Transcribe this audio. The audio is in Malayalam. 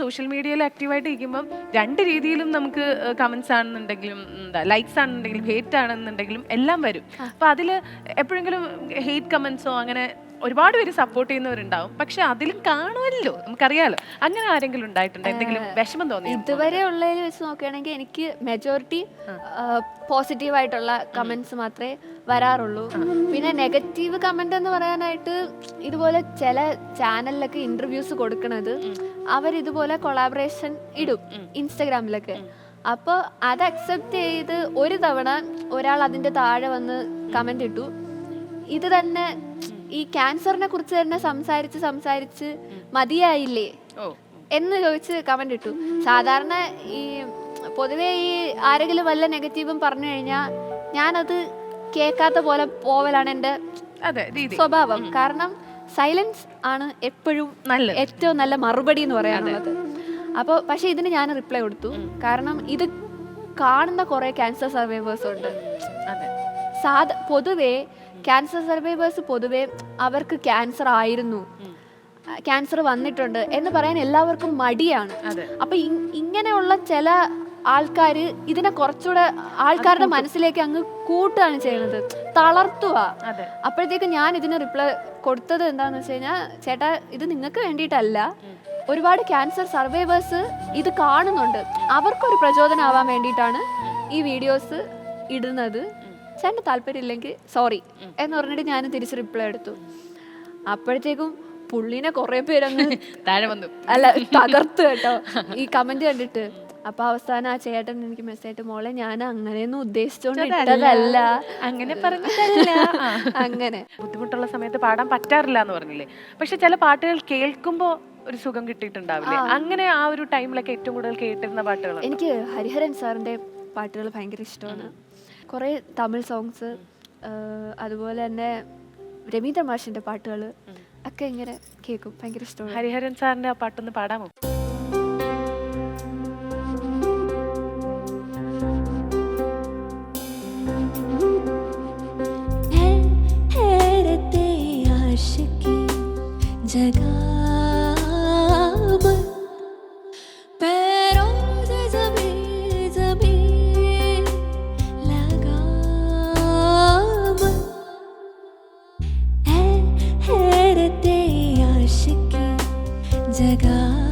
സോഷ്യൽ മീഡിയയിൽ ആക്റ്റീവായിട്ട് ഇരിക്കുമ്പം രണ്ട് രീതിയിലും നമുക്ക് കമന്റ്സ് ആണെന്നുണ്ടെങ്കിലും എന്താ ലൈക്സ് ആണെന്നുണ്ടെങ്കിലും ഹേറ്റ് ആണെന്നുണ്ടെങ്കിലും എല്ലാം വരും. അപ്പൊ അതിൽ എപ്പോഴെങ്കിലും ഹേറ്റ് കമന്റ്സോ അങ്ങനെ ഒരുപാട് പേര് സപ്പോർട്ട് ചെയ്യുന്നവരുണ്ടാവും. പക്ഷെ അതിലും കാണുമല്ലോ. നമുക്കറിയാലോ. അങ്ങനെ ആരെങ്കിലും ഉണ്ടായിട്ടുണ്ടോ? എന്തെങ്കിലും വിഷമം തോന്നി ഇതുവരെ ഉള്ളതിൽ വെച്ച് നോക്കുകയാണെങ്കിൽ എനിക്ക് മെജോറിറ്റി പോസിറ്റീവ് ആയിട്ടുള്ള കമന്റ്സ് മാത്രമേ വരാറുള്ളൂ. പിന്നെ നെഗറ്റീവ് കമന്റ് എന്ന് പറയാനായിട്ട് ഇതുപോലെ ചില ചാനലിലൊക്കെ ഇന്റർവ്യൂസ് കൊടുക്കണത് അവർ ഇതുപോലെ കൊളാബറേഷൻ ഇടും ഇൻസ്റ്റഗ്രാമിലൊക്കെ അപ്പോൾ അത് അക്സെപ്റ്റ് ചെയ്ത് ഒരു തവണ ഒരാൾ അതിന്റെ താഴെ വന്ന് കമന്റ് ഇട്ടു. ഇത് തന്നെ ഈ ക്യാൻസറിനെ കുറിച്ച് തന്നെ സംസാരിച്ച് സംസാരിച്ച് മതിയായില്ലേ? എന്ന് ചോദിച്ച് കമന്റ് ഇട്ടു. സാധാരണ ഈ പൊതുവെ ഈ ആരെങ്കിലും വല്ല നെഗറ്റീവും പറഞ്ഞു കഴിഞ്ഞാൽ ഞാനത് കേൾക്കാത്ത പോലെ പോവലാണ് എന്റെ സ്വഭാവം. കാരണം സൈലൻസ് ആണ് എപ്പോഴും. ഏറ്റവും നല്ല മറുപടി എന്ന് പറയാനുള്ളത്. അപ്പോൾ പക്ഷെ ഇതിന് ഞാൻ റിപ്ലൈ കൊടുത്തു. കാരണം ഇത് കാണുന്ന കുറേ ക്യാൻസർ സർവൈവേഴ്സ് ഉണ്ട്. സാധ പൊതുവേ ക്യാൻസർ സർവൈവേഴ്സ് പൊതുവെ അവർക്ക് ക്യാൻസർ ആയിരുന്നു. ക്യാൻസർ വന്നിട്ടുണ്ട് എന്ന് പറയാൻ എല്ലാവർക്കും മടിയാണ്. അപ്പൊ ഇങ്ങനെയുള്ള ചില ആൾക്കാർ ഇതിനെ കുറച്ചുകൂടെ ആൾക്കാരുടെ മനസ്സിലേക്ക് അങ്ങ് കൂട്ടുകയാണ് ചെയ്യുന്നത്. തളർത്തുക. അപ്പോഴത്തേക്ക് ഞാൻ ഇതിന് റിപ്ലൈ കൊടുത്തത് എന്താന്ന് വെച്ച് കഴിഞ്ഞാൽ ചേട്ടാ ഇത് നിങ്ങൾക്ക് വേണ്ടിയിട്ടല്ല. ഒരുപാട് ക്യാൻസർ സർവൈവേഴ്സ് ഇത് കാണുന്നുണ്ട്. അവർക്കൊരു പ്രചോദനമാവാൻ വേണ്ടിയിട്ടാണ് ഈ വീഡിയോസ് ഇടുന്നത്. ചേട്ടന് താല്പര്യമില്ലെങ്കിൽ സോറി എന്ന് പറഞ്ഞിട്ട് ഞാൻ തിരിച്ച് റിപ്ലൈ എടുത്തു. അപ്പോഴത്തേക്കും പുള്ളിനെ കുറെ പേരങ്ങ് താഴെ വന്നു. അല്ല തകർത്ത് കേട്ടോ. ഈ കമന്റ് കണ്ടിട്ട്. അപ്പൊ അവസാനം ആ ചേട്ടൻ എനിക്ക് മെസ്സേജ് മോളെ ഞാൻ അങ്ങനെയൊന്നും ഉദ്ദേശിച്ചോണ്ട് ഇട്ടതല്ല. അങ്ങനെ പറഞ്ഞതല്ല. അങ്ങനെ. ബുദ്ധിമുട്ടുള്ള സമയത്ത് പാടാൻ പറ്റാറില്ല എന്ന് പറഞ്ഞില്ലേ? പക്ഷെ ചില പാട്ടുകൾ കേൾക്കുമ്പോ ഒരു സുഖം കിട്ടിയിട്ടുണ്ടാവില്ലേ? അങ്ങനെ ആ ഒരു ടൈമിലൊക്കെ ഏറ്റവും കൂടുതൽ കേട്ടിരുന്ന പാട്ടുകൾ എനിക്ക് ഹരിഹരൻ സാറിന്റെ പാട്ടുകൾ ഭയങ്കര ഇഷ്ടമാണ്. കുറേ തമിഴ് സോങ്സ് അതുപോലെ തന്നെ രമീന്ദ്ര മാഷിന്റെ പാട്ടുകൾ ഒക്കെ ഇങ്ങനെ കേൾക്കും ഭയങ്കര ഇഷ്ടമാണ്. ഹരിഹരൻ സാറിന്റെ ആ പാട്ടൊന്ന് പാടാമോ? है Sega.